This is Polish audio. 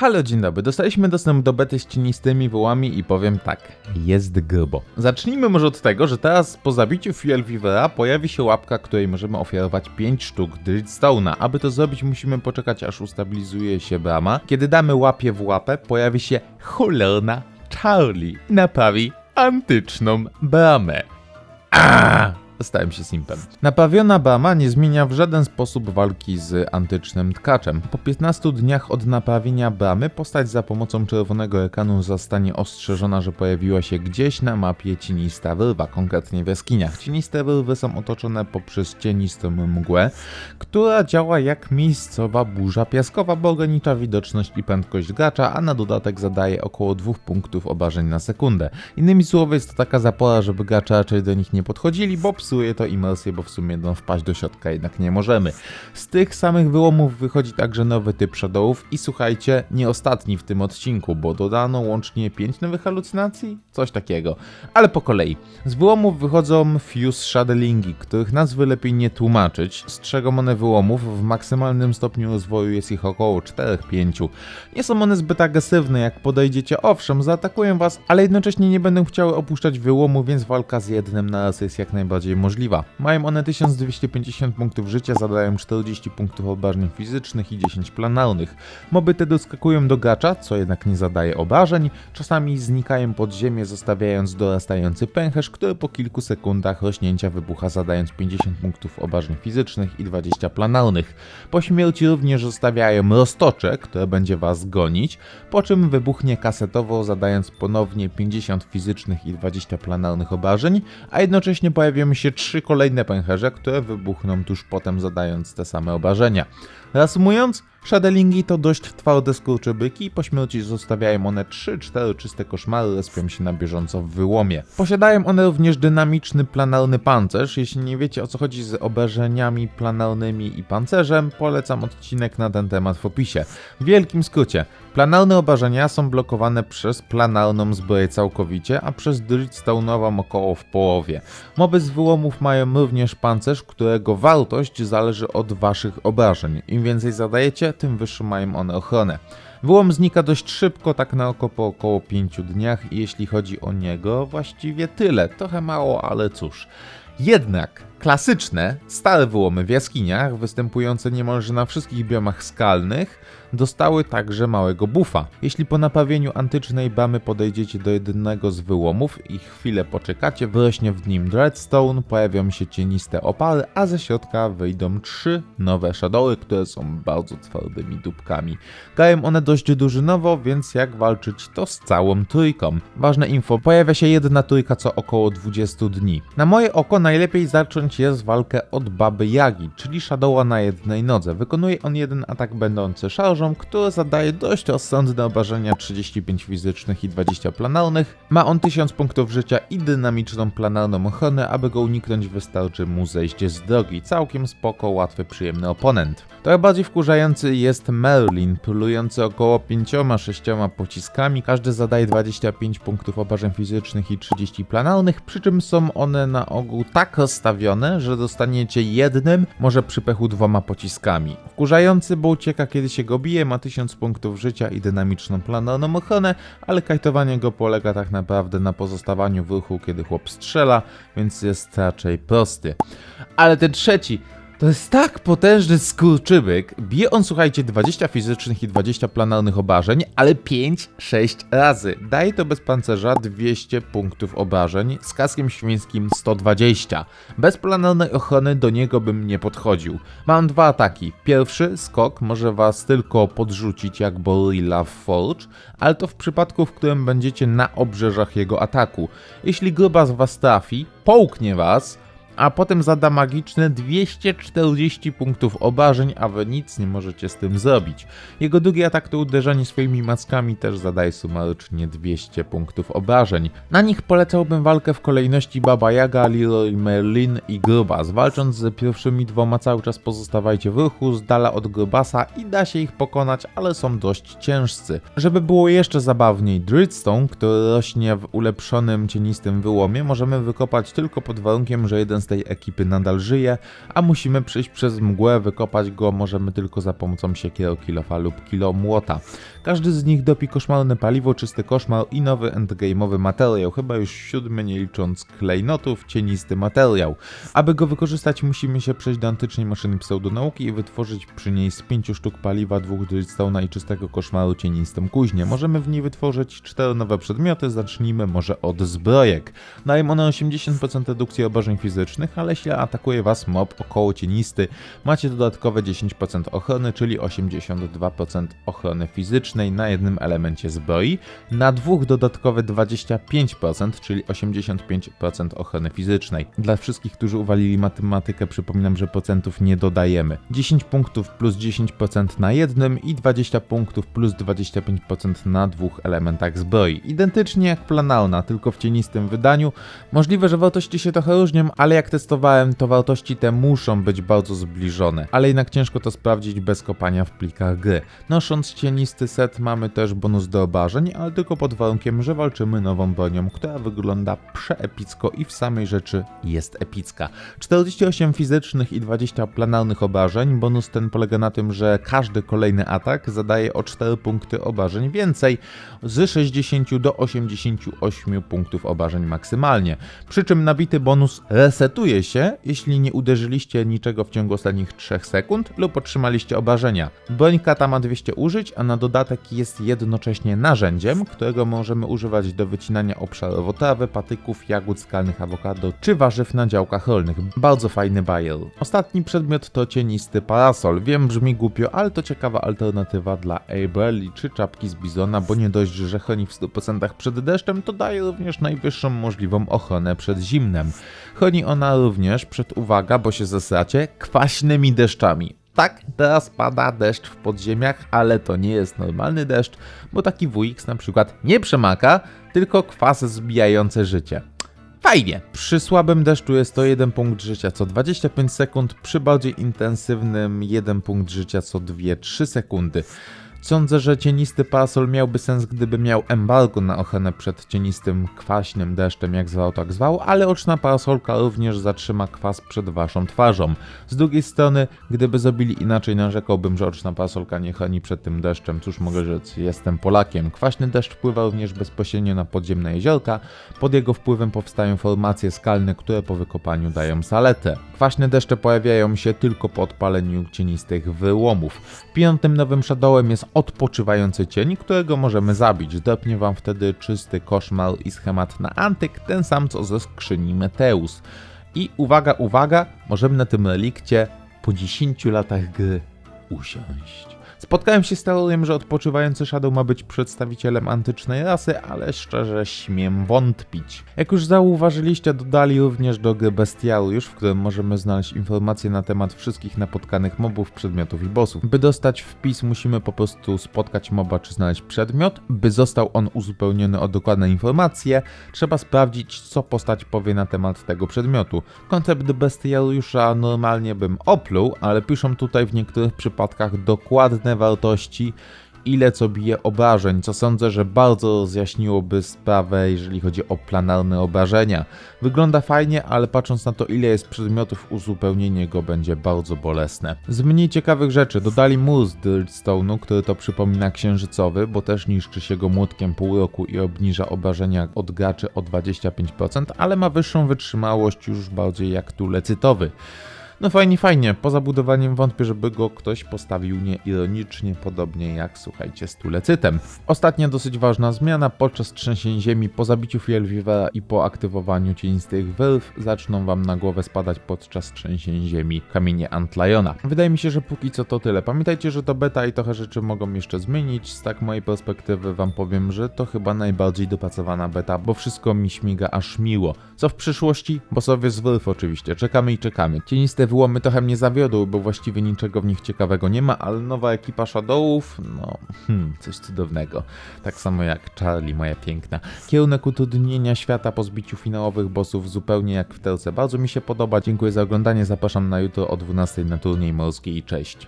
Halo, dzień dobry. Dostaliśmy dostęp do bety z cienistymi wołami i powiem tak, jest grubo. Zacznijmy może od tego, że teraz po zabiciu Fuel Weavera pojawi się łapka, której możemy ofiarować 5 sztuk Drillstone'a. Aby to zrobić musimy poczekać aż ustabilizuje się brama. Kiedy damy łapie w łapę, pojawi się cholerna Charlie i naprawi antyczną bramę. Aaaa! Stałem się simpem. Napawiona Bama nie zmienia w żaden sposób walki z antycznym tkaczem. Po 15 dniach od naprawienia bramy postać za pomocą czerwonego ekranu zostanie ostrzeżona, że pojawiła się gdzieś na mapie cienista wyrwa, konkretnie w jaskiniach. Cieniste wyrwy są otoczone poprzez cienistą mgłę, która działa jak miejscowa burza piaskowa, bo ogranicza widoczność i prędkość gracza, a na dodatek zadaje około 2 punktów obrażeń na sekundę. Innymi słowy jest to taka zapora, żeby gracze raczej do nich nie podchodzili, bo psuje to imersję, bo w sumie no, wpaść do środka jednak nie możemy. Z tych samych wyłomów wychodzi także nowy typ shadowów i słuchajcie, nie ostatni w tym odcinku, bo dodano łącznie 5 nowych halucynacji? Coś takiego. Ale po kolei. Z wyłomów wychodzą fuse shadowlingi, których nazwy lepiej nie tłumaczyć. Strzegą one wyłomów, w maksymalnym stopniu rozwoju jest ich około 4-5. Nie są one zbyt agresywne, jak podejdziecie, owszem, zaatakują was, ale jednocześnie nie będą chciały opuszczać wyłomu, więc walka z jednym na raz jest jak najbardziej możliwa. Mają one 1250 punktów życia, zadają 40 punktów obrażeń fizycznych i 10 planarnych. Moby te doskakują do gracza, co jednak nie zadaje obrażeń, czasami znikają pod ziemię, zostawiając dorastający pęcherz, który po kilku sekundach rośnięcia wybucha, zadając 50 punktów obrażeń fizycznych i 20 planarnych. Po śmierci również zostawiają roztocze, które będzie was gonić, po czym wybuchnie kasetowo, zadając ponownie 50 fizycznych i 20 planarnych obrażeń, a jednocześnie pojawią się trzy kolejne pęcherze, które wybuchną tuż potem, zadając te same obrażenia. Reasumując, Shadelingi to dość twarde skurczybyki i po śmierci zostawiają one 3-4 czyste koszmary, respią się na bieżąco w wyłomie. Posiadają one również dynamiczny planarny pancerz. Jeśli nie wiecie o co chodzi z obrażeniami planarnymi i pancerzem, polecam odcinek na ten temat w opisie. W wielkim skrócie, planarne obrażenia są blokowane przez planarną zbroję całkowicie, a przez Drillstone'ową około w połowie. Moby z wyłomów mają również pancerz, którego wartość zależy od waszych obrażeń. Im więcej zadajecie, tym wyższą mają one ochronę. Wyłom znika dość szybko, tak na oko po około 5 dniach i jeśli chodzi o niego, właściwie tyle. Trochę mało, ale cóż. Jednak klasyczne, stare wyłomy w jaskiniach, występujące niemalże na wszystkich biomach skalnych, dostały także małego buffa. Jeśli po naprawieniu antycznej bamy podejdziecie do jednego z wyłomów i chwilę poczekacie, wyrośnie w nim Dreadstone, pojawią się cieniste opary, a ze środka wyjdą trzy nowe shadowy, które są bardzo twardymi dupkami. Grają one dość drużynowo, więc jak walczyć to z całą trójką. Ważne info, pojawia się jedna trójka co około 20 dni. Na moje oko najlepiej zacząć jest walkę od Baby Jagi, czyli Shadowa na jednej nodze. Wykonuje on jeden atak będący szarżą, który zadaje dość rozsądne obrażenia 35 fizycznych i 20 planarnych. Ma on 1000 punktów życia i dynamiczną planarną ochronę, aby go uniknąć wystarczy mu zejść z drogi. Całkiem spoko, łatwy, przyjemny oponent. Trochę bardziej wkurzający jest Merlin, pulujący około 5-6 pociskami. Każdy zadaje 25 punktów obrażeń fizycznych i 30 planarnych, przy czym są one na ogół tak rozstawione, że dostaniecie jednym, może przy pechu dwoma pociskami. Wkurzający, bo ucieka kiedy się go bije, ma 1000 punktów życia i dynamiczną planarną ochronę, ale kajtowanie go polega tak naprawdę na pozostawaniu w ruchu, kiedy chłop strzela, więc jest raczej prosty. Ale ten trzeci, to jest tak potężny skurczybyk. Bije on, słuchajcie, 20 fizycznych i 20 planarnych obrażeń, ale 5-6 razy. Daje to bez pancerza 200 punktów obrażeń, z kaskiem świńskim 120. Bez planarnej ochrony do niego bym nie podchodził. Mam dwa ataki. Pierwszy, skok, może was tylko podrzucić jak Borilla w Forge, ale to w przypadku, w którym będziecie na obrzeżach jego ataku. Jeśli gruba z was trafi, połknie was, a potem zada magiczne 240 punktów obrażeń, a wy nic nie możecie z tym zrobić. Jego drugi atak to uderzenie swoimi mackami też zadaje sumarycznie 200 punktów obrażeń. Na nich polecałbym walkę w kolejności Baba Yaga, Leroy Merlin i Grubas. Walcząc z pierwszymi dwoma cały czas pozostawajcie w ruchu, z dala od Grubasa i da się ich pokonać, ale są dość ciężcy. Żeby było jeszcze zabawniej, Dritstone, który rośnie w ulepszonym cienistym wyłomie, możemy wykopać tylko pod warunkiem, że jeden z tej ekipy nadal żyje, a musimy przejść przez mgłę, wykopać go możemy tylko za pomocą siekiero kilofa lub kilo młota. Każdy z nich dopi koszmarne paliwo, czysty koszmar i nowy endgame'owy materiał, chyba już siódmy nie licząc klejnotów, cienisty materiał. Aby go wykorzystać musimy się przejść do antycznej maszyny pseudonauki i wytworzyć przy niej z pięciu sztuk paliwa, dwóch Drillstone'a i czystego koszmaru cienistą kuźnię. Możemy w niej wytworzyć cztery nowe przedmioty, zacznijmy może od zbrojek. Dają one 80% redukcji obrażeń fizycznych, ale jeśli atakuje was mob około cienisty, macie dodatkowe 10% ochrony, czyli 82% ochrony fizycznej na jednym elemencie zbroi, na dwóch dodatkowe 25%, czyli 85% ochrony fizycznej. Dla wszystkich, którzy uwalili matematykę, przypominam, że procentów nie dodajemy. 10 punktów plus 10% na jednym i 20 punktów plus 25% na dwóch elementach zbroi. Identycznie jak planalna, tylko w cienistym wydaniu. Możliwe, że wartości się trochę różnią, ale jak testowałem, to wartości te muszą być bardzo zbliżone. Ale jednak ciężko to sprawdzić bez kopania w plikach gry. Nosząc cienisty set mamy też bonus do obrażeń, ale tylko pod warunkiem, że walczymy nową bronią, która wygląda przeepicko i w samej rzeczy jest epicka. 48 fizycznych i 20 planarnych obrażeń. Bonus ten polega na tym, że każdy kolejny atak zadaje o 4 punkty obrażeń więcej, z 60 do 88 punktów obrażeń maksymalnie. Przy czym nabity bonus resetuje się, jeśli nie uderzyliście niczego w ciągu ostatnich 3 sekund lub otrzymaliście obrażenia. Broń kata ma 200 użyć, a na dodatek jest jednocześnie narzędziem, którego możemy używać do wycinania obszarowo trawy, patyków, jagód skalnych awokado czy warzyw na działkach rolnych. Bardzo fajny bajer. Ostatni przedmiot to cienisty parasol. Wiem, brzmi głupio, ale to ciekawa alternatywa dla Abreli czy czapki z bizona, bo nie dość, że chroni w 100% przed deszczem, to daje również najwyższą możliwą ochronę przed zimnem. Chroni ona również przed, uwaga, bo się zesracie, kwaśnymi deszczami. Tak, teraz pada deszcz w podziemiach, ale to nie jest normalny deszcz, bo taki WX na przykład nie przemaka, tylko kwas zbijające życie. Fajnie. Przy słabym deszczu jest to 1 punkt życia co 25 sekund, przy bardziej intensywnym 1 punkt życia co 2-3 sekundy. Sądzę, że cienisty parasol miałby sens, gdyby miał embargo na ochronę przed cienistym, kwaśnym deszczem, jak zwał, tak zwał, ale oczna parasolka również zatrzyma kwas przed waszą twarzą. Z drugiej strony, gdyby zrobili inaczej, narzekałbym, że oczna parasolka nie chroni przed tym deszczem. Cóż mogę rzec, jestem Polakiem. Kwaśny deszcz wpływa również bezpośrednio na podziemne jeziorka. Pod jego wpływem powstają formacje skalne, które po wykopaniu dają saletę. Kwaśne deszcze pojawiają się tylko po odpaleniu cienistych wyłomów. Piątym nowym shadowem jest odpoczywający cień, którego możemy zabić. Dopnie wam wtedy czysty koszmar i schemat na antyk, ten sam co ze skrzyni Meteus. I uwaga, uwaga, możemy na tym relikcie po 10 latach gry usiąść. Spotkałem się z teorią, że odpoczywający Shadow ma być przedstawicielem antycznej rasy, ale szczerze śmiem wątpić. Jak już zauważyliście, dodali również do gry bestiariusz, w którym możemy znaleźć informacje na temat wszystkich napotkanych mobów, przedmiotów i bossów. By dostać wpis, musimy po prostu spotkać moba czy znaleźć przedmiot. By został on uzupełniony o dokładne informacje, trzeba sprawdzić, co postać powie na temat tego przedmiotu. Koncept bestiariusza normalnie bym opluł, ale piszą tutaj w niektórych przypadkach dokładne wartości, ile co bije obrażeń, co sądzę, że bardzo rozjaśniłoby sprawę, jeżeli chodzi o planarne obrażenia. Wygląda fajnie, ale patrząc na to, ile jest przedmiotów, uzupełnienie go będzie bardzo bolesne. Z mniej ciekawych rzeczy dodali mur z Drillstone'u, który to przypomina księżycowy, bo też niszczy się go młotkiem pół roku i obniża obrażenia od graczy o 25%, ale ma wyższą wytrzymałość już bardziej jak tulecytowy. No fajnie, fajnie. Poza budowaniem wątpię, żeby go ktoś postawił nieironicznie, podobnie jak, słuchajcie, z tulecytem. Ostatnia dosyć ważna zmiana. Podczas trzęsień ziemi, po zabiciu Fjellvivera i po aktywowaniu cienistych wyrw, zaczną wam na głowę spadać podczas trzęsień ziemi kamienie Antliona. Wydaje mi się, że póki co to tyle. Pamiętajcie, że to beta i trochę rzeczy mogą jeszcze zmienić. Z tak mojej perspektywy wam powiem, że to chyba najbardziej dopracowana beta, bo wszystko mi śmiga aż miło. Co w przyszłości? Bossowie z wyrw oczywiście. Czekamy i czekamy. Cieniste wyłomy trochę mnie zawiodły, bo właściwie niczego w nich ciekawego nie ma, ale nowa ekipa Shadowów, no, hmm, coś cudownego. Tak samo jak Charlie, moja piękna. Kierunek utrudnienia świata po zbiciu finałowych bossów zupełnie jak w Telce. Bardzo mi się podoba, dziękuję za oglądanie, zapraszam na jutro o 12 na turniej morski i cześć.